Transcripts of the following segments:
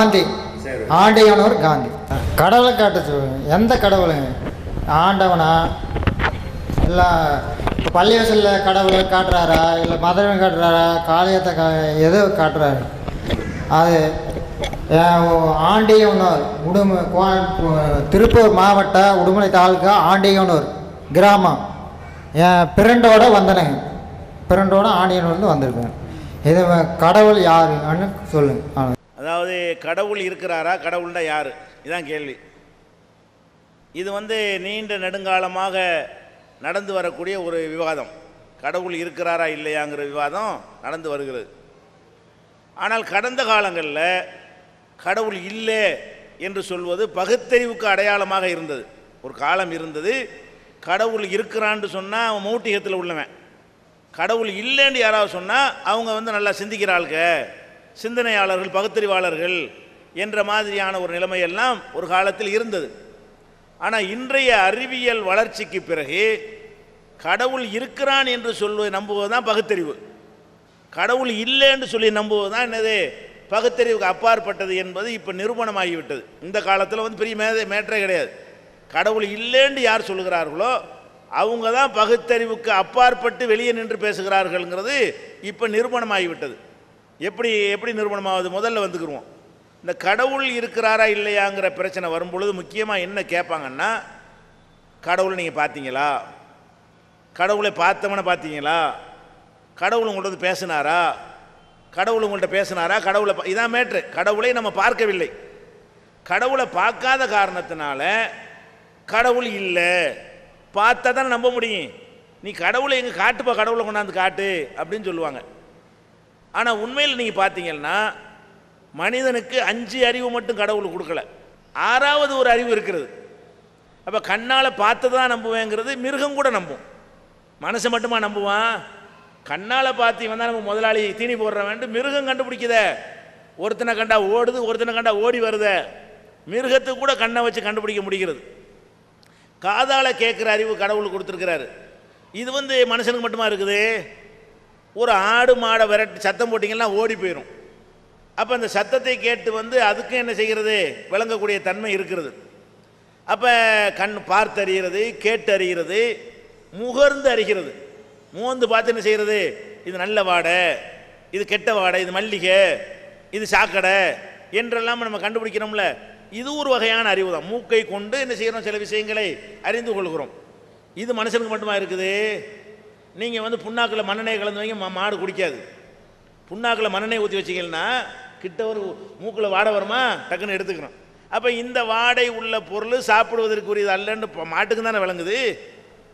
காந்தி. ஆண்டையானவர் காந்தி. கடவுளை காட்ட எந்த கடவுளுங்க ஆண்டவனா? இல்லை இப்போ பள்ளிவாசலில் கடவுளை காட்டுறாரா? இல்லை மதுரை காட்டுறாரா? காளியத்தை கா எதோ காட்டுறாரு? அது ஆண்டியனூர். உடும திருப்பூர் மாவட்ட உடுமலை தாலுக்கா ஆண்டியனூர் கிராமம். என் பிரண்டோட வந்தனேங்க பிரண்டோட ஆண்டியனூர்லேருந்து வந்திருக்கேன். இது கடவுள் யாருன்னு சொல்லுங்க. அதாவது கடவுள் இருக்கிறாரா? கடவுள்னா யார்? இதுதான் கேள்வி. இது வந்து நீண்ட நெடுங்காலமாக நடந்து வரக்கூடிய ஒரு விவாதம். கடவுள் இருக்கிறாரா இல்லையாங்கிற விவாதம் நடந்து வருகிறது. ஆனால் கடந்த காலங்களில் கடவுள் இல்லை என்று சொல்வது பகுத்தறிவுக்கு அடையாளமாக இருந்தது. ஒரு காலம் இருந்தது. கடவுள் இருக்கிறான்னு சொன்னால் அவன் மௌட்டிகத்தில் உள்ளவன். கடவுள் இல்லைன்னு யாராவது சொன்னால் அவங்க வந்து நல்லா சிந்திக்கிறாளுக்கு சிந்தனையாளர்கள் பகுத்தறிவாளர்கள் என்ற மாதிரியான ஒரு நிலைமையெல்லாம் ஒரு காலத்தில் இருந்தது. ஆனால் இன்றைய அறிவியல் வளர்ச்சிக்கு பிறகு கடவுள் இருக்கிறான் என்று சொல்வது நம்புவது தான் பகுத்தறிவு. கடவுள் இல்லைன்னு சொல்லி நம்புவது தான் என்னது? பகுத்தறிவுக்கு அப்பாற்பட்டது என்பது இப்போ நிரூபணமாகிவிட்டது. இந்த காலத்தில் வந்து பெரிய மேதை மேற்றே கிடையாது. கடவுள் இல்லைன்னு யார் சொல்லுகிறார்களோ அவங்க தான் பகுத்தறிவுக்கு அப்பாற்பட்டு வெளியே நின்று பேசுகிறார்கள்ங்கிறது இப்போ நிரூபணமாகிவிட்டது. எப்படி எப்படி நிறுவனமாவது முதல்ல வந்துக்கிருவோம். இந்த கடவுள் இருக்கிறாரா இல்லையாங்கிற பிரச்சனை வரும்பொழுது முக்கியமாக என்ன கேட்பாங்கன்னா கடவுளை நீங்கள் பார்த்தீங்களா? கடவுளை பார்த்தவனை பார்த்தீங்களா? கடவுள் உங்கள்ட்ட வந்து பேசினாரா? கடவுள் உங்கள்கிட்ட பேசினாரா? கடவுளை இதான் மேட்ரு கடவுளை நம்ம பார்க்கவில்லை. கடவுளை பார்க்காத காரணத்தினால கடவுள் இல்லை. பார்த்தா தானே நம்ப முடியும். நீ கடவுளை எங்கே காட்டுப்பா? கடவுளை கொண்டாந்து காட்டு அப்படின்னு சொல்லுவாங்க. ஆனால் உண்மையில் நீங்கள் பார்த்தீங்கன்னா மனிதனுக்கு அஞ்சு அறிவு மட்டும் கடவுள் கொடுக்கல. ஆறாவது ஒரு அறிவு இருக்கிறது. அப்போ கண்ணால் பார்த்து தான் நம்புவேங்கிறது மிருகம் கூட நம்பும். மனசை மட்டுமா நம்புவான்? கண்ணால் பார்த்து இவன் தான் நம்ம முதலாளி தீனி போடுறவன்ட்டு மிருகம் கண்டுபிடிக்குதே. ஒருத்தனை கண்டா ஓடுது ஒருத்தனை கண்டா ஓடி வருத. மிருகத்துக்கு கூட கண்ணை வச்சு கண்டுபிடிக்க முடிகிறது. காதால் கேட்குற அறிவு கடவுள் கொடுத்துருக்கிறாரு. இது வந்து மனுஷனுக்கு மட்டுமா இருக்குது? ஒரு ஆடு மாடை விரட்டி சத்தம் போட்டிங்கன்னா ஓடி போயிடும் அப்போ அந்த சத்தத்தை கேட்டு வந்து அதுக்கும் என்ன செய்கிறது? விளங்கக்கூடிய தன்மை இருக்கிறது. அப்போ கண் பார்த்தறிகிறது கேட்டு அறிகிறது முகர்ந்து அறிகிறது. மூந்து பார்த்து என்ன செய்கிறது? இது நல்ல வாடை இது கெட்ட வாடை இது மல்லிகை இது சாக்கடை என்றெல்லாம் நம்ம கண்டுபிடிக்கிறோம்ல. இது ஒரு வகையான அறிவு தான். மூக்கை கொண்டு என்ன செய்கிறோம்? சில விஷயங்களை அறிந்து கொள்கிறோம். இது மனுஷனுக்கு மட்டுமா இருக்குது? நீங்கள் வந்து புண்ணாக்கில் மண்ணெண்ணெய் கலந்து வைங்க மா- மாடு குடிக்காது. புண்ணாக்கில் மண்ணெண்ணெய் ஊற்றி வச்சிங்கன்னா கிட்ட ஒரு மூக்கில் வாடை வருமா? டக்குன்னு எடுத்துக்கணும். அப்போ இந்த வாடை உள்ள பொருள் சாப்பிடுவதற்குரியது அல்லன்னு இப்போ மாட்டுக்கு தானே விளங்குது.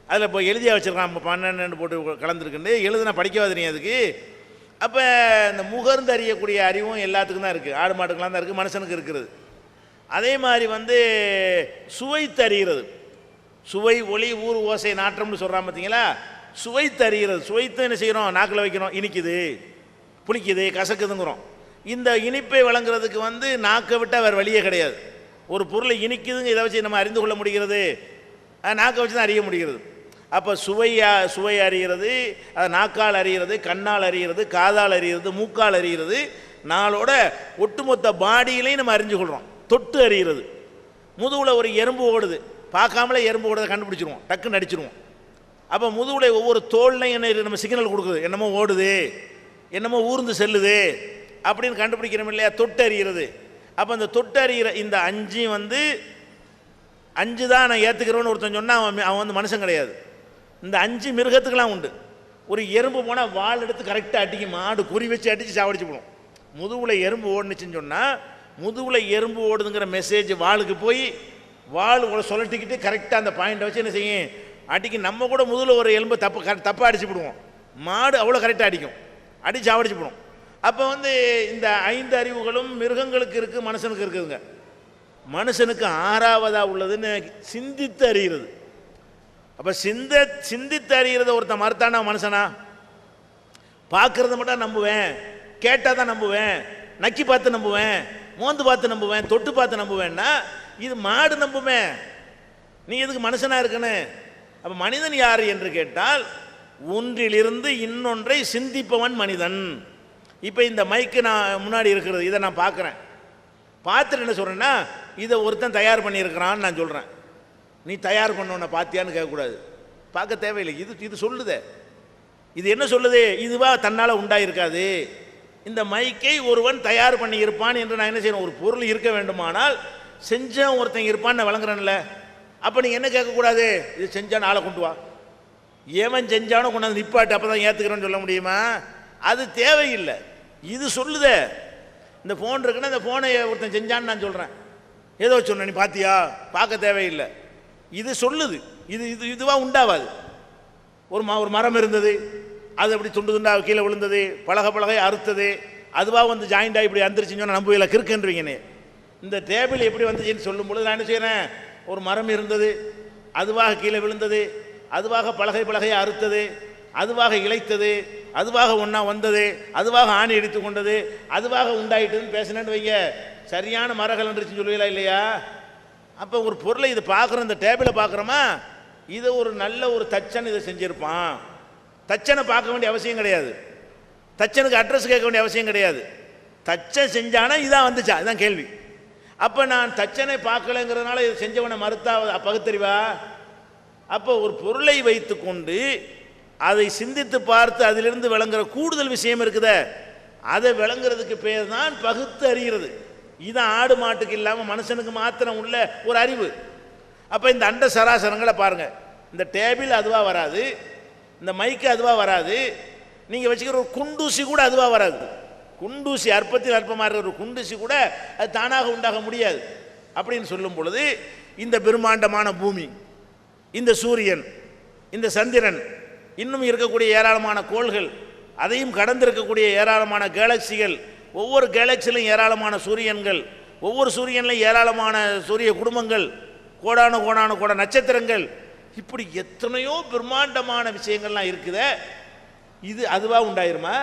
அதில் இப்போ எழுதியா வச்சுருக்கான் இப்போ பன்னெண்டு போட்டு கலந்துருக்குன்னு. எழுதுனா படிக்கவா தெரியும் அதுக்கு. அப்போ இந்த முகர்ந்து அறியக்கூடிய அறிவும் எல்லாத்துக்கும் தான் இருக்குது ஆடு மாட்டுக்கெல்லாம் தான் இருக்குது மனுஷனுக்கு இருக்கிறது. அதே மாதிரி வந்து சுவைத்து அறிகிறது சுவை ஒளி ஊர் ஓசை நாற்றம்னு சொல்கிறான் பார்த்தீங்களா சுவைத்து அறிகிறது சுவைத்து என்ன செய்கிறோம்? நாக்கில் வைக்கிறோம். இனிக்குது. புளிக்குது கசக்குதுங்கிறோம். இந்த இனிப்பை வழங்குறதுக்கு வந்து நாக்கை விட்டால் வேறு வழியே கிடையாது. ஒரு பொருளை இனிக்குதுங்க இதை வச்சு நம்ம அறிந்து கொள்ள முடிகிறது. நாக்கை வச்சு தான் அறிய முடிகிறது. அப்போ சுவையா சுவை அறிகிறது அது நாக்கால் அறிகிறது கண்ணால் அறிகிறது காதால் அறிகிறது மூக்கால் அறிகிறது. நாளோட ஒட்டுமொத்த பாடியிலையும் நம்ம அறிஞ்சு கொள்கிறோம் தொட்டு அறிகிறது. முதுகில் ஒரு எறும்பு ஓடுது. பார்க்காமலே எறும்பு ஓடுறதை கண்டுபிடிச்சிருவோம். டக்குன்னு அடிச்சிருவோம். அப்போ முதுகுடைய ஒவ்வொரு தோல்லையும் என்ன நம்ம சிக்னல் கொடுக்குது. என்னமோ ஓடுது. என்னமோ ஊர்ந்து செல்லுது. அப்படின்னு கண்டுபிடிக்கிறோம் இல்லையா? தொட்டு அறிகிறது. அப்போ அந்த தொட்டு அறிகிற இந்த அஞ்சும் வந்து அஞ்சு தான் நான் ஏற்றுக்கிறோன்னு ஒருத்தன் சொன்னால் அவன் அவன் வந்து மனுஷன் கிடையாது. இந்த அஞ்சு மிருகத்துக்கெல்லாம் உண்டு. ஒரு எறும்பு போனால் வால் எடுத்து கரெக்டாக அடிக்கும் மாடு குறி வச்சு அடித்து சாவடிச்சு போடும். முதுகுல எறும்பு ஓடுனுச்சுன்னு சொன்னால் முதுகுல எறும்பு ஓடுதுங்கிற மெசேஜ் வாளுக்கு போய் வால் உங்களை சொல்லட்டிக்கிட்டு கரெக்டாக அந்த பாயிண்ட்டை வச்சு என்ன செய்யும்? அடிக்கு நம்ம கூட முதல்ல ஒரு எலும்பு தப்பு க தப்பாக அடிச்சு விடுவோம் மாடு அவ்வளோ கரெக்டாக அடிக்கும். அடிச்சு அவடிச்சு போடும். அப்போ வந்து இந்த ஐந்து அறிவுகளும் மிருகங்களுக்கு இருக்குது மனுஷனுக்கு இருக்குதுங்க. மனுஷனுக்கு ஆறாவதாக உள்ளதுன்னு சிந்தித்து அறிகிறது. அப்போ சிந்த சிந்தித்து அறிகிறத ஒருத்தன் மறுத்தானா மனுஷனா? பார்க்குறத மட்டும் நம்புவேன். கேட்டால் தான் நம்புவேன். நக்கி பார்த்து நம்புவேன். மோந்து பார்த்து நம்புவேன். தொட்டு பார்த்து நம்புவேன்னா இது மாடு நம்புமே. நீ எதுக்கு மனுஷனாக இருக்கணும்? அப்போ மனிதன் யார் என்று கேட்டால் ஒன்றிலிருந்து இன்னொன்றை சிந்திப்பவன் மனிதன். இப்போ இந்த மைக்கு நான் முன்னாடி இருக்கிறது இதை நான் பார்க்குறேன். பார்த்துட்டு என்ன சொல்கிறேன்னா இதை ஒருத்தன் தயார் பண்ணியிருக்கிறான்னு நான் சொல்கிறேன் நீ தயார் பண்ணவனை பார்த்தியான்னு கேட்கக்கூடாது. பார்க்க தேவையில்லை. இது இது சொல்லுதே. இது என்ன சொல்லுது? இதுவா தன்னால் உண்டாயிருக்காது. இந்த மைக்கை ஒருவன் தயார் பண்ணி இருப்பான் என்று நான் என்ன செய்யணும்? ஒரு பொருள் இருக்க வேண்டுமானால் செஞ்சவன் ஒருத்தன் இருப்பான்னு நான் வழங்குறேன்ல அப்போ நீங்கள் என்ன கேட்கக்கூடாது? இது செஞ்சான் ஆளை கொண்டு வா. எவன் செஞ்சானோ கொண்டாந்து நிப்பாட்டு அப்போ தான் ஏற்றுக்கிறேன்னு சொல்ல முடியுமா? அது தேவையில்லை. இது சொல்லுதே. இந்த ஃபோன் இருக்குன்னா இந்த ஃபோனை ஒருத்தன் செஞ்சான்னு நான் சொல்கிறேன் ஏதோ சொன்ன நீ பார்த்தியா பார்க்க தேவையில்லை. இது சொல்லுது. இது இது இதுவாக உண்டாவாது. ஒரு ம ஒரு மரம் இருந்தது. அது அப்படி துண்டு துண்டாக கீழே விழுந்தது. பலக பழகை அறுத்தது. அதுவாக வந்து ஜாயிண்டாக இப்படி அந்திரிச்சுன்னு சொன்னால் நம்புவதில் கிறுக்குன்றீங்கன்னு. இந்த டேபிள் எப்படி வந்துச்சுன்னு சொல்லும் பொழுது நான் என்ன செய்கிறேன் ஒரு மரம் இருந்தது அதுவாக கீழே விழுந்தது அதுவாக பலகை பலகையை அறுத்தது அதுவாக இழைத்தது அதுவாக ஒன்றா வந்தது அதுவாக ஆணி அடித்து கொண்டது அதுவாக உண்டாயிட்டுன்னு பேசினேன்னு வைங்க. சரியான மரங்கள் என்றுச்சு சொல்லுவீங்களா இல்லையா? அப்போ ஒரு பொருளை இது பார்க்குறோம் இந்த டேபிளை பார்க்குறோமா? இதை ஒரு நல்ல ஒரு தச்சன் இதை செஞ்சுருப்பான். தச்சனை பார்க்க வேண்டிய அவசியம் கிடையாது. தச்சனுக்கு அட்ரஸ் கேட்க வேண்டிய அவசியம் கிடையாது. தச்சன் செஞ்சானா இதான் வந்துச்சா? இதான் கேள்வி. அப்போ நான் தச்சனை பார்க்கலைங்கிறதுனால இதை செஞ்சவனை மறுத்தா பகுத்தறிவா? அப்போ ஒரு பொருளை வைத்துக்கொண்டு அதை சிந்தித்து பார்த்து அதிலிருந்து விளங்குற கூடுதல் விஷயம் இருக்குதே. அதை விளங்குறதுக்கு பேர் தான் பகுத்து அறிகிறது. இதுதான் ஆடு மாட்டுக்கு இல்லாமல் மனுஷனுக்கு மாத்திரம் உள்ள ஒரு அறிவு. அப்போ இந்த அண்ட சராசரங்களை பாருங்கள் இந்த டேபிள் அதுவாக வராது. இந்த மைக்கு அதுவாக வராது. நீங்கள் வச்சுக்கிற ஒரு குண்டூசி கூட அதுவாக வராது. குண்டூசி அற்பத்தில் அற்பமாக இருக்கிற ஒரு குண்டூசி கூட அது தானாக உண்டாக முடியாது. அப்படின்னு சொல்லும் பொழுது இந்த பெருமாண்டமான பூமி இந்த சூரியன் இந்த சந்திரன் இன்னும் இருக்கக்கூடிய ஏராளமான கோள்கள் அதையும் கடந்திருக்கக்கூடிய ஏராளமான கேலக்சிகள் ஒவ்வொரு கேலக்சிலும் ஏராளமான சூரியன்கள் ஒவ்வொரு சூரியன்லையும் ஏராளமான சூரிய குடும்பங்கள் கோடான கோடான கோட நட்சத்திரங்கள் இப்படி எத்தனையோ பிரம்மாண்டமான விஷயங்கள்லாம் இருக்குத இது அதுவாக உண்டாயிருமா?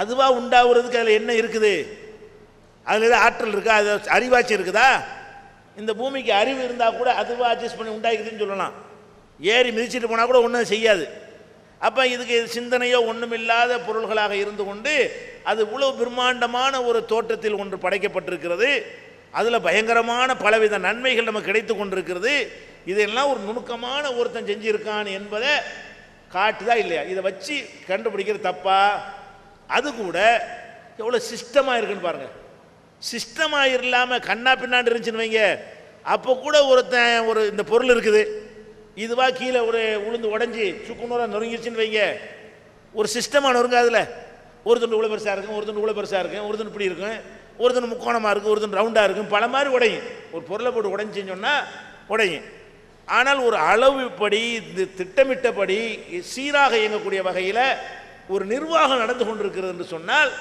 அதுவாக உண்டாகிறதுக்கு அதில் என்ன இருக்குது? அதில் ஏதாவது ஆற்றல் இருக்கா? அது அறிவாச்சி இருக்குதா? இந்த பூமிக்கு அறிவு இருந்தால் கூட அதுவாக அட்ஜஸ்ட் பண்ணி உண்டாக்குதுன்னு சொல்லலாம். ஏறி மிதிச்சிட்டு போனால் கூட ஒன்றும் செய்யாது. அப்போ இதுக்கு சிந்தனையோ ஒன்றுமில்லாத பொருள்களாக இருந்து கொண்டு அது இவ்வளோ பிரம்மாண்டமான ஒரு தோற்றத்தில் ஒன்று படைக்கப்பட்டிருக்கிறது. அதில் பயங்கரமான பலவித நன்மைகள் நமக்கு கிடைத்து கொண்டிருக்கிறது. இதெல்லாம் ஒரு நுணுக்கமான ஒருத்தன் செஞ்சுருக்கான் என்பதை காட்டுதா இல்லையா? இதை வச்சு கண்டுபிடிக்கிறது தப்பா? அது கூட எவ்வளோ சிஸ்டமாக இருக்குன்னு பாருங்கள் சிஸ்டமாக இல்லாமல் கண்ணா பின்னாண்டு இருந்துச்சுன்னு வைங்க. அப்போ கூட ஒருத்தன் ஒரு இந்த பொருள் இருக்குது. இதுவாக கீழே ஒரு உளுந்து உடஞ்சி சுக்குநூறாக நொறுங்கிருச்சுன்னு வைங்க. ஒரு சிஸ்டமாக நொறுங்காதுல ஒரு துண்டு இவ்வளோ பெருசாக இருக்கும் ஒரு துண்டு இவ்வளோ பெருசாக இருக்கும் ஒரு துண்டு இப்படி இருக்கும் ஒரு துண்டு முக்கோணமாக இருக்கும் ஒரு துண்டு ரவுண்டாக இருக்கும். பல மாதிரி உடையும். ஒரு பொருளை போட்டு உடஞ்சின்னு சொன்னால் உடையும். ஆனால் ஒரு அளவுப்படி இது திட்டமிட்டபடி சீராக இயங்கக்கூடிய வகையில் ஒரு நிர்வாகம் நடந்து கொண்டிருக்கிறது என்று சொன்னால்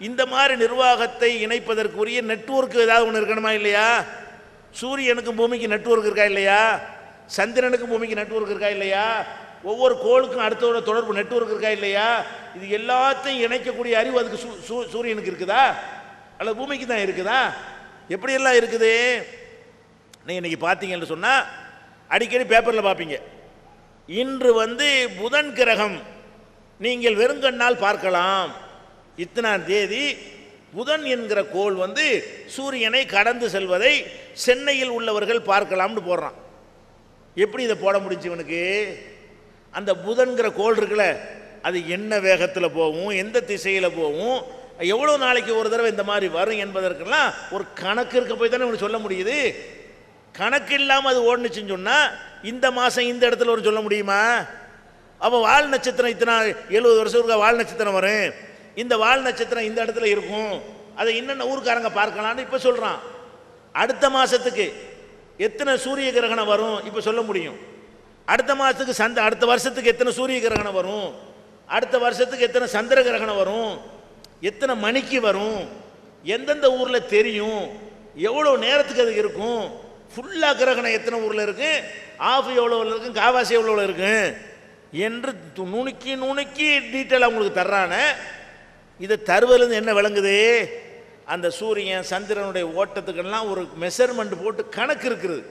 இந்த மாதிரி நிர்வாகத்தை இணைப்பதற்குரிய நெட்வொர்க் ஏதாவது ஒன்று இருக்கணுமா இல்லையா? சூரியனுக்கும் பூமிக்கு நெட்வொர்க் இருக்கா இல்லையா? சந்திரனுக்கும் பூமிக்கு நெட்வொர்க் இருக்கா இல்லையா? ஒவ்வொரு கோளுக்கும் அடுத்தோட தொடர்பு நெட்வொர்க் இருக்கா இல்லையா? இது எல்லாத்தையும் இணைக்கக்கூடிய அறிவு அதுக்கு சூ- சூ- சூரியனுக்கு இருக்குதா? அல்லது பூமிக்கு தான் இருக்குதா? எப்படியெல்லாம் இருக்குது? நீங்கள் இன்றைக்கி பார்த்தீங்கன்னு சொன்னால் அடிக்கடி பேப்பரில் பார்ப்பீங்க இன்று வந்து புதன் கிரகம் நீங்கள் வெறுங்கண்ணால் பார்க்கலாம். இத்தனாம் தேதி புதன் என்கிற கோள் வந்து சூரியனை கடந்து செல்வதை சென்னையில் உள்ளவர்கள் பார்க்கலாம்னு போடுறான். எப்படி இதை போட முடிஞ்சு இவனுக்கு? அந்த புதன்கிற கோள் இருக்குல்ல அது என்ன வேகத்தில் போகும் எந்த திசையில் போகும் எவ்வளோ நாளைக்கு ஒரு தடவை இந்த மாதிரி வரும் என்பதற்கெல்லாம் ஒரு கணக்கு இருக்க போய் தானே இவனுக்கு சொல்ல முடியுது. கணக்கு இல்லாமல் அது ஓடுனுச்சுன்னு சொன்னால் இந்த மாதம் இந்த இடத்துல ஒரு சொல்ல முடியுமா? அப்போ வால் நட்சத்திரம் இத்தனை எழுபது வருஷம் இருக்க வால் நட்சத்திரம் வரும்? இந்த வால் நட்சத்திரம் இந்த இடத்துல இருக்கும். அதை என்னென்ன ஊருக்காரங்க பார்க்கலான்னு இப்போ சொல்கிறான் அடுத்த மாதத்துக்கு எத்தனை சூரிய கிரகணம் வரும் இப்போ சொல்ல முடியும். அடுத்த மாதத்துக்கு சந்த அடுத்த வருஷத்துக்கு எத்தனை சூரிய கிரகணம் வரும்? அடுத்த வருஷத்துக்கு எத்தனை சந்திர கிரகணம் வரும்? எத்தனை மணிக்கு வரும்? எந்தெந்த ஊரில் தெரியும்? எவ்வளோ நேரத்துக்கு அது இருக்கும்? ஃபுல்லாக கிரகணம் எத்தனை ஊரில் இருக்குது ஆஃப் எவ்வளோ இருக்கும் காவாசி எவ்வளோ இருக்குது என்று நுணுக்கி நுணுக்கி டீட்டெயில் அவங்களுக்கு தர்றான. இதை தருவதுலேருந்து என்ன விளங்குது? அந்த சூரியன் சந்திரனுடைய ஓட்டத்துக்கெல்லாம் ஒரு மெஷர்மெண்ட் போட்டு கணக்கு இருக்குது.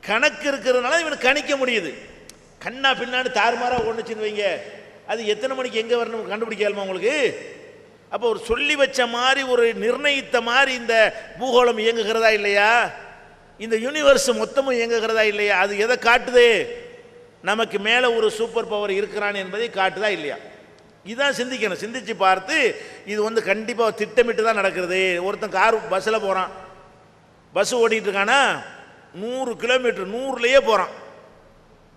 கணக்கு இருக்கிறதுனால இவனுக்கு கணிக்க முடியுது. கண்ணா பின்னாடி தாறுமாறாக ஒன்றுச்சுன்னு வைங்க. அது எத்தனை மணிக்கு எங்கே வரணும் கண்டுபிடிக்கலாமா உங்களுக்கு? அப்போ ஒரு சொல்லி வச்ச மாதிரி ஒரு நிர்ணயித்த மாதிரி இந்த பூகோளம் இயங்குகிறதா இல்லையா? இந்த யூனிவர்ஸ் மொத்தமும் இயங்குகிறதா இல்லையா? அது எதை காட்டுது? நமக்கு மேலே ஒரு சூப்பர் பவர் இருக்கிறான் என்பதை காட்டுதா இல்லையா? இதான் சிந்திக்கணும். சிந்திச்சு பார்த்து இது வந்து கண்டிப்பாக திட்டமிட்டு தான் நடக்கிறது. ஒருத்தன் கார் பஸ்ஸில் போகிறான் பஸ் ஓட்டிகிட்டு இருக்கானா? நூறு கிலோமீட்டர் நூறுலேயே போகிறான்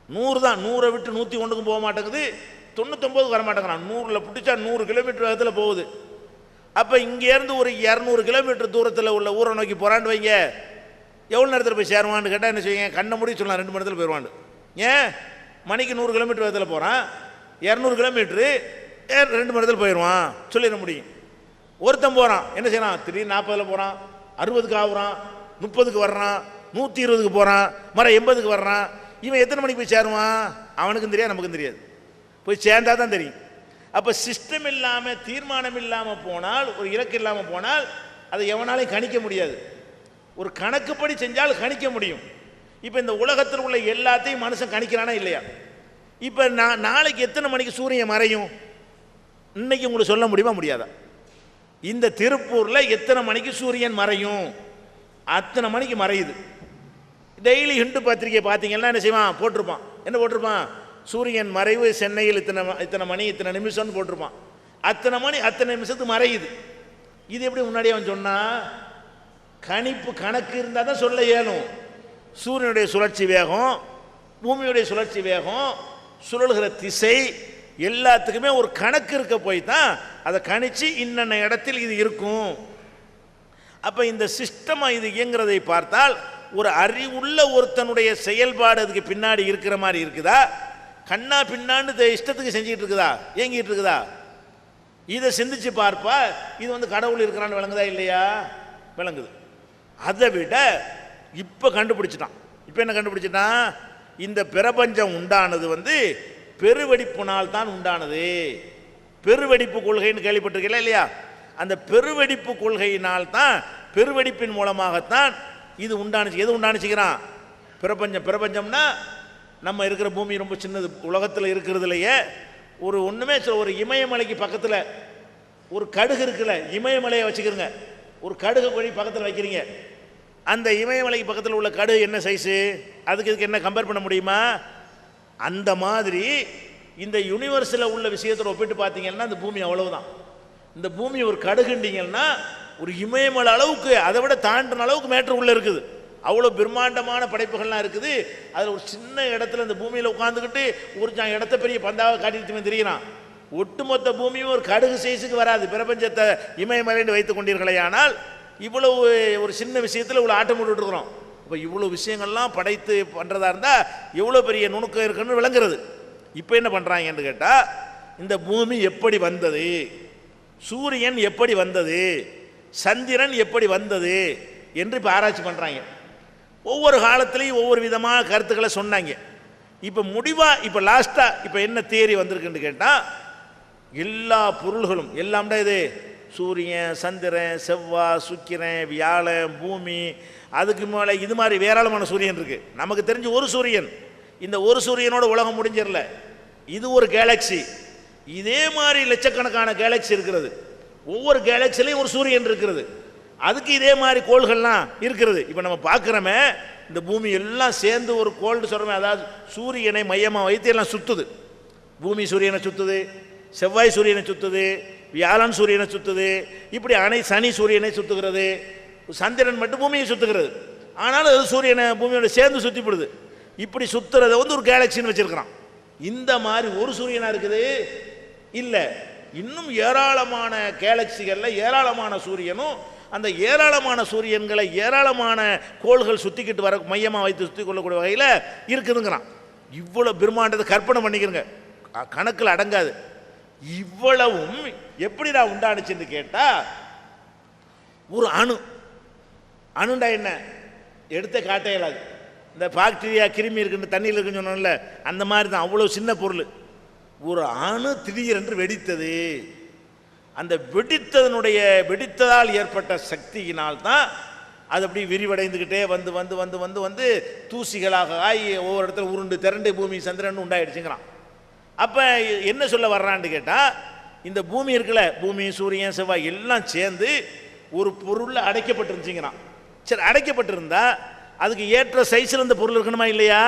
நூறு தான். நூறை விட்டு நூற்றி ஒன்றுக்கும் போக மாட்டேங்குது. தொண்ணூத்தொம்பது வர மாட்டேங்கிறான். நூறில் பிடிச்சா நூறு கிலோமீட்டர் வேகத்தில் போகுது. அப்போ இங்கேருந்து ஒரு இரநூறு கிலோமீட்டர் தூரத்தில் உள்ள ஊரை நோக்கி போகிறான்னு வைங்க. எவ்வளோ நேரத்தில் போய் சேருவான்னு கேட்டால் என்ன செய்வீங்க? கண்ணை மூடி சொல்லலாம் ரெண்டு மணி நேரத்தில் போயிடுவான்னு. ஏன்? மணிக்கு நூறு கிலோமீட்டர் வேகத்தில் போகிறான் இரநூறு கிலோமீட்ரு ரெண்டு மணி நேரத்தில் போயிடுவான். சொல்லிட முடியும். ஒருத்தன் போகிறான் என்ன செய்யறான்? திடீர்னு நாற்பதில் போகிறான் அறுபதுக்கு ஆகுறான் முப்பதுக்கு வர்றான். நூற்றி இருபதுக்கு போகிறான் மறை எண்பதுக்கு வர்றான். இவன் எத்தனை மணிக்கு போய் சேருவான்? அவனுக்கும் தெரியாது நமக்கும் தெரியாது. போய் சேர்ந்தா தான் தெரியும். அப்போ சிஸ்டம் இல்லாமல் தீர்மானம் இல்லாமல் போனால் ஒரு இலக்கு இல்லாமல் போனால் அதை எவனாலையும் கணிக்க முடியாது. ஒரு கணக்குப்படி செஞ்சால் கணிக்க முடியும். இப்போ இந்த உலகத்தில் உள்ள எல்லாத்தையும் மனுஷன் கணிக்கிறானா இல்லையா? இப்போ நான் நாளைக்கு எத்தனை மணிக்கு சூரியன் மறையும்? இன்னைக்கு உங்களுக்கு சொல்ல முடியுமா முடியாதா? இந்த திருப்பூரில் எத்தனை மணிக்கு சூரியன் மறையும்? அத்தனை மணிக்கு மறையுது. டெய்லி ஹிண்டு பத்திரிக்கை பார்த்தீங்கன்னா என்ன செய்வான்? போட்டிருப்பான். என்ன போட்டிருப்பான்? சூரியன் மறைவு சென்னையில் இத்தனை ம- இத்தனை மணி இத்தனை நிமிஷம்னு போட்டிருப்பான். அத்தனை மணி அத்தனை நிமிஷத்துக்கு மறையுது. இது எப்படி முன்னாடி அவன் சொன்னால் கணிப்பு கணக்கு இருந்தால் தான் சொல்ல இயலும். சூரியனுடைய சுழற்சி வேகம் பூமியுடைய சுழற்சி வேகம் சுழல்கிற திசை எல்லாத்துக்குமே ஒரு கணக்கு இருக்க போய் தான் அதை கணித்து இன்னென்ன இடத்தில் இது இருக்கும். அப்போ இந்த சிஸ்டமாக இது இயங்குறதை பார்த்தால் ஒரு அறிவுள்ள ஒருத்தனுடைய செயல்பாடு அதுக்கு பின்னாடி இருக்கிற மாதிரி இருக்குதா? கண்ணா பின்னான்னு இஷ்டத்துக்கு செஞ்சுக்கிட்டு இருக்குதா? இயங்கிட்டு இருக்குதா? இதை சிந்திச்சு பார்ப்பா இது வந்து கடவுள் இருக்கிறான்னு விளங்குதா இல்லையா? விளங்குது. அதை விட இப்போ கண்டுபிடிச்சிட்டான். இப்போ என்ன கண்டுபிடிச்சிட்டான்? இந்த பிரபஞ்சம் உண்டானது வந்து பெருவெடிப்புனால் தான் உண்டானது. பெருவெடிப்பு கொள்கைன்னு கேள்விப்பட்டிருக்கீங்களா இல்லையா? அந்த பெருவெடிப்பு கொள்கையினால் தான் பெருவெடிப்பின் மூலமாகத்தான் இது உண்டானுச்சு. எது உண்டானுச்சுக்கிறான் பிரபஞ்சம். பிரபஞ்சம்னா நம்ம இருக்கிற பூமி ரொம்ப சின்னது. உலகத்தில் இருக்கிறதுலையே ஒரு ஒன்றுமே சொல்ல ஒரு இமயமலைக்கு பக்கத்தில் ஒரு கடுகு இருக்குல்ல இமயமலையை வச்சுக்கிறங்க ஒரு கடுகு வழி பக்கத்தில் வைக்கிறீங்க. அந்த இமயமலைக்கு பக்கத்தில் உள்ள கடுகு என்ன சைஸு அதுக்கு இதுக்கு என்ன கம்பேர் பண்ண முடியுமா? அந்த மாதிரி இந்த யூனிவர்ஸில் உள்ள விஷயத்தில் ஒப்பிட்டு பார்த்தீங்கன்னா இந்த பூமி அவ்வளவுதான். இந்த பூமி ஒரு கடுகுண்டிங்கன்னா ஒரு இமயமலை அளவுக்கு அதை விட தாண்டின அளவுக்கு மேட்ரு உள்ளே இருக்குது. அவ்வளோ பிரம்மாண்டமான படைப்புகள்லாம் இருக்குது. அதில் ஒரு சின்ன இடத்துல இந்த பூமியில் உட்காந்துக்கிட்டு ஒரு இடத்த பெரிய பந்தாவை காட்டிட்டு தெரியுறான். ஒட்டுமொத்த பூமியும் ஒரு கடுகு சைஸுக்கு வராது. பிரபஞ்சத்தை இமயமலைன்னு வைத்துக் கொண்டீர்களே ஆனால் இவ்வளவு ஒரு சின்ன விஷயத்தில் இவ்வளோ ஆட்டம் போட்டுருக்குறோம் இப்போ இவ்வளோ விஷயங்கள்லாம் படைத்து பண்ணுறதா இருந்தால் எவ்வளோ பெரிய நுணுக்கம் இருக்குன்னு விளங்குறது. இப்போ என்ன பண்ணுறாங்கன்னு கேட்டால் இந்த பூமி எப்படி வந்தது? சூரியன் எப்படி வந்தது? சந்திரன் எப்படி வந்தது? என்று இப்போ ஆராய்ச்சி பண்ணுறாங்க ஒவ்வொரு காலத்துலேயும் ஒவ்வொரு விதமான கருத்துக்களை சொன்னாங்க. இப்போ முடிவாக இப்போ லாஸ்ட்டாக இப்போ என்ன தேரி வந்திருக்குன்னு கேட்டால் எல்லா பொருள்களும் எல்லாம்டா இது சூரியன் சந்திரன் செவ்வாய் சுக்கிரன் வியாழன் பூமி அதுக்கு மேலே இது மாதிரி ஏராளமான சூரியன் இருக்குது நமக்கு தெரிஞ்ச ஒரு சூரியன். இந்த ஒரு சூரியனோட உலகம் முடிஞ்சிடல. இது ஒரு கேலக்ஸி இதே மாதிரி லட்சக்கணக்கான கேலக்ஸி இருக்கிறது. ஒவ்வொரு கேலக்சிலையும் ஒரு சூரியன் இருக்கிறது. அதுக்கு இதே மாதிரி கோள்கள்லாம் இருக்கிறது. இப்போ நம்ம பார்க்குறோமே இந்த பூமி எல்லாம் சேர்ந்து ஒரு கோல்டு சொல்கிறோமே அதாவது சூரியனை மையமாக வைத்து எல்லாம் சுற்றுது பூமி சூரியனை சுற்றுது செவ்வாய் சூரியனை சுற்றுது வியாழன் சூரியனை சுற்றுது இப்படி அணை சனி சூரியனை சுற்றுகிறது சந்திரன் மட்டும் பூமியை சுற்றுகிறது ஆனாலும் அது சூரியனை பூமியோட சேர்ந்து சுற்றிப்படுது இப்படி சுற்றுறதை வந்து ஒரு கேலக்சின்னு வச்சுருக்கிறான். இந்த மாதிரி ஒரு சூரியனாக இருக்குது? இல்லை. இன்னும் ஏராளமான கேலக்சிகளில் ஏராளமான சூரியனும் அந்த ஏராளமான சூரியன்களை ஏராளமான கோள்கள் சுற்றிக்கிட்டு வர மையமாக வைத்து சுற்றி கொள்ளக்கூடிய வகையில் இருக்குதுங்கிறான். இவ்வளோ பிரம்மாண்டத்தை கற்பனை பண்ணிக்கிறங்க. கணக்கில் அடங்காது. இவ்வளவும் எப்படிடா உண்டானுச்சுன்னு கேட்டால் ஒரு அணு. அணுண்டா என்ன? எடுத்த காட்டையலாது இந்த பாக்டீரியா கிருமி இருக்குன்னு தண்ணியில் இருக்குன்னு சொன்னோம்ல அந்த மாதிரி தான் அவ்வளோ சின்ன பொருள். ஒரு அணு திடீரென்று வெடித்தது. அந்த வெடித்ததனுடைய வெடித்ததால் ஏற்பட்ட சக்தியினால் தான் அது அப்படி விரிவடைந்துக்கிட்டே வந்து வந்து வந்து வந்து வந்து தூசிகளாக ஆகி ஒவ்வொரு இடத்துல உருண்டு திரண்டு பூமி சந்திரன் உண்டாயிடுச்சுங்கிறான். அப்போ என்ன சொல்ல வர்றான்னு கேட்டால் இந்த பூமி இருக்குல்ல பூமி சூரியன் செவ்வாய் எல்லாம் சேர்ந்து ஒரு பொருளில் அடைக்கப்பட்டிருந்துச்சிங்கிறான் சரி அடைக்கப்பட்டிருந்தா அதுக்கு ஏற்ற சைஸில் இந்த பொருள் இருக்கணுமா இல்லையா?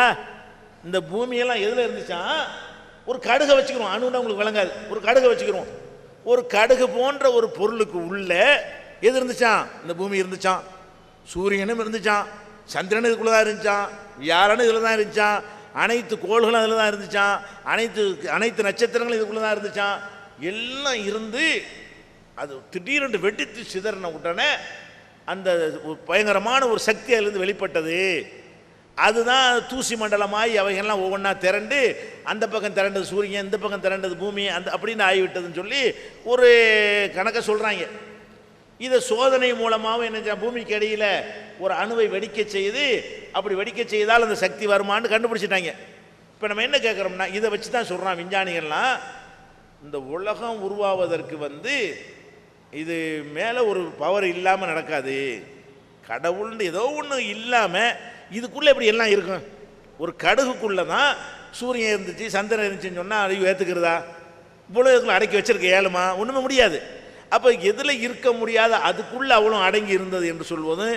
இந்த பூமியெல்லாம் எதில் இருந்துச்சான் ஒரு கடுகை வச்சுக்கிறோம். அணுன்னா உங்களுக்கு விளங்காது. ஒரு கடுகை வச்சுக்கிறோம். ஒரு கடுகு போன்ற ஒரு பொருளுக்கு உள்ளே எது இருந்துச்சான் இந்த பூமி இருந்துச்சான் சூரியனும் இருந்துச்சான் சந்திரன் இதுக்குள்ளே தான் இருந்துச்சான் வியாழனும் இதில் தான் இருந்துச்சான் அனைத்து கோள்களும் அதில் தான் இருந்துச்சான் அனைத்து அனைத்து நட்சத்திரங்களும் இதுக்குள்ளே தான் இருந்துச்சான் எல்லாம் இருந்து அது திடீரென்று வெடித்து சிதறின உடனே அந்த பயங்கரமான ஒரு சக்தி அதிலிருந்து வெளிப்பட்டது. அதுதான் தூசி மண்டலமாகி அவைகள்லாம் ஒவ்வொன்றா திரண்டு அந்த பக்கம் திரண்டது சூரியன் இந்த பக்கம் திரண்டது பூமி அந்த அப்படின்னு ஆகிவிட்டதுன்னு சொல்லி ஒரு கணக்கை சொல்கிறாங்க இதை சோதனை மூலமாகவும் என்ன பூமிக்கு இடையில் ஒரு அணுவை வெடிக்க செய்து அப்படி வெடிக்க செய்தால் அந்த சக்தி வருமான்னு கண்டுபிடிச்சிட்டாங்க. இப்போ நம்ம என்ன கேட்குறோம்னா இதை வச்சு தான் சொல்கிறான் விஞ்ஞானிகள்லாம் இந்த உலகம் உருவாவதற்கு வந்து இது மேலே ஒரு பவர் இல்லாமல் நடக்காது. கடவுள்னு ஏதோ ஒன்று இல்லாமல் இதுக்குள்ளே இப்படி எல்லாம் இருக்கும்? ஒரு கடுகுக்குள்ளே தான் சூரியன் இருந்துச்சு சந்திரன் இருந்துச்சுன்னு சொன்னால் அறிவு ஏற்றுக்கிறதா இவ்வளோ இதுக்குள்ள அடக்கி வச்சுருக்க ஏழுமா? ஒன்றுமே முடியாது. அப்போ எதில் இருக்க முடியாத அதுக்குள்ளே அவ்வளோ அடங்கி இருந்தது என்று சொல்வது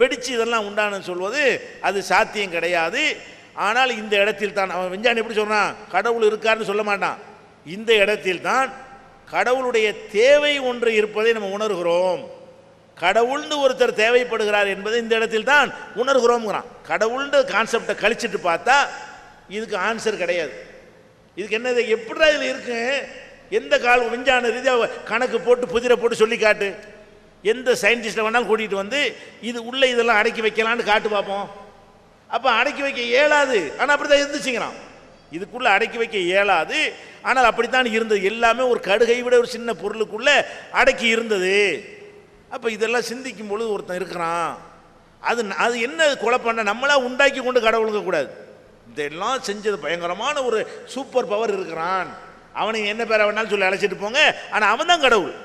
வெடித்து இதெல்லாம் உண்டானு சொல்வது அது சாத்தியம் கிடையாது. ஆனால் இந்த இடத்தில் தான் அவன் விஞ்ஞானி எப்படி சொல்கிறான் கடவுள் இருக்காருன்னு சொல்ல மாட்டான். இந்த இடத்தில் தான் கடவுளுடைய தேவை ஒன்று இருப்பதை நம்ம உணர்கிறோம். கடவுள்னு ஒருத்தர் தேவைப்படுகிறார் என்பதை இந்த இடத்தில் தான் உணர்கிறோம்ங்கிறான். கடவுள்ன்ற கான்செப்டை கழிச்சிட்டு பார்த்தா இதுக்கு ஆன்சர் கிடையாது. இதுக்கு என்ன இது இதில் இருக்கு? எந்த கால் விஞ்ஞான ரீதியாக கணக்கு போட்டு புதிரை போட்டு சொல்லி காட்டு. எந்த சயின்டிஸ்ட்டை வேணாலும் கூட்டிகிட்டு வந்து இது உள்ளே இதெல்லாம் அடக்கி வைக்கலான்னு காட்டு பார்ப்போம் அப்போ அடக்கி வைக்க இயலாது. ஆனால் அப்படி தான் இருந்துச்சுங்கிறான். இதுக்குள்ளே அடக்கி வைக்க இயலாது. ஆனால் அப்படித்தான் இருந்தது. எல்லாமே ஒரு கடுகை விட ஒரு சின்ன பொருளுக்குள்ளே அடக்கி இருந்தது. அப்போ இதெல்லாம் சிந்திக்கும் பொழுது ஒருத்தன் இருக்கிறான். அது அது என்ன குழப்பம்னா நம்மளாக உண்டாக்கி கொண்டு கடவுளுங்க கூடாது. இதெல்லாம் செஞ்சது பயங்கரமான ஒரு சூப்பர் பவர் இருக்கிறான். அவனுக்கு என்ன பேரை வேணாலும் சொல்லி அழைச்சிட்டு போங்க. ஆனால் அவன் தான் கடவுள்.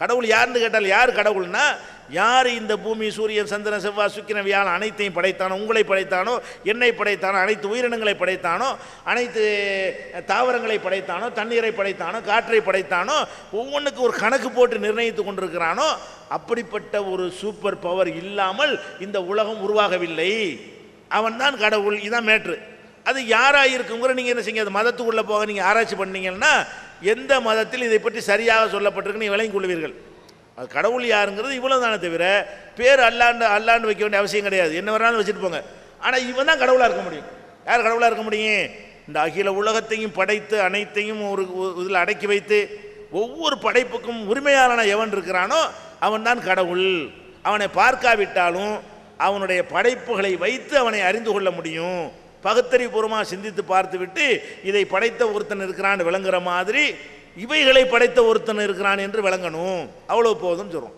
கடவுள் யாருன்னு கேட்டால் யார் கடவுள்னா யார் இந்த பூமி சூரியன் சந்திரன் செவ்வாய் சுக்கிரன் வியாழன் அனைத்தையும் படைத்தானோ உங்களை படைத்தானோ என்னை படைத்தானோ அனைத்து உயிரினங்களை படைத்தானோ அனைத்து தாவரங்களை படைத்தானோ தண்ணீரை படைத்தானோ காற்றை படைத்தானோ ஒவ்வொன்றுக்கு ஒரு கணக்கு போட்டு நிர்ணயித்து கொண்டிருக்கிறானோ அப்படிப்பட்ட ஒரு சூப்பர் பவர் இல்லாமல் இந்த உலகம் உருவாகவில்லை. அவன்தான் கடவுள். இதான் மேட்ரு அது யாராக இருக்குங்கிற நீங்கள் என்ன செய்யுங்க அது மதத்துக்குள்ளே போக நீங்கள் ஆராய்ச்சி பண்ணீங்கன்னா எந்த மதத்தில் இதை பற்றி சரியாக சொல்லப்பட்டிருக்குன்னு நீங்கள் கொள்வீர்கள். அது கடவுள் யாருங்கிறது இவ்வளவு தானே தவிர பேர் அல்லாண்டு அல்லாண்டு வைக்க வேண்டிய அவசியம் கிடையாது. என்ன வேணாலும் வச்சுட்டு போங்க. ஆனால் இவன் தான் கடவுளாக இருக்க முடியும். யார் கடவுளாக இருக்க முடியும்? இந்த அகில உலகத்தையும் படைத்து அனைத்தையும் ஒரு இதில் அடக்கி வைத்து ஒவ்வொரு படைப்புக்கும் உரிமையாளன எவன் இருக்கிறானோ அவன் தான் கடவுள். அவனை பார்க்காவிட்டாலும் அவனுடைய படைப்புகளை வைத்து அவனை அறிந்து கொள்ள முடியும். பகுத்தறிவுபூர்வமாக சிந்தித்து பார்த்துவிட்டு இதை படைத்த ஒருத்தன் இருக்கிறான்னு விளங்குற மாதிரி இவைகளை படைத்த ஒருத்தன் இருக்கிறான் என்று விளங்கணும். அவ்வளோ போதும்னு சொல்கிறோம்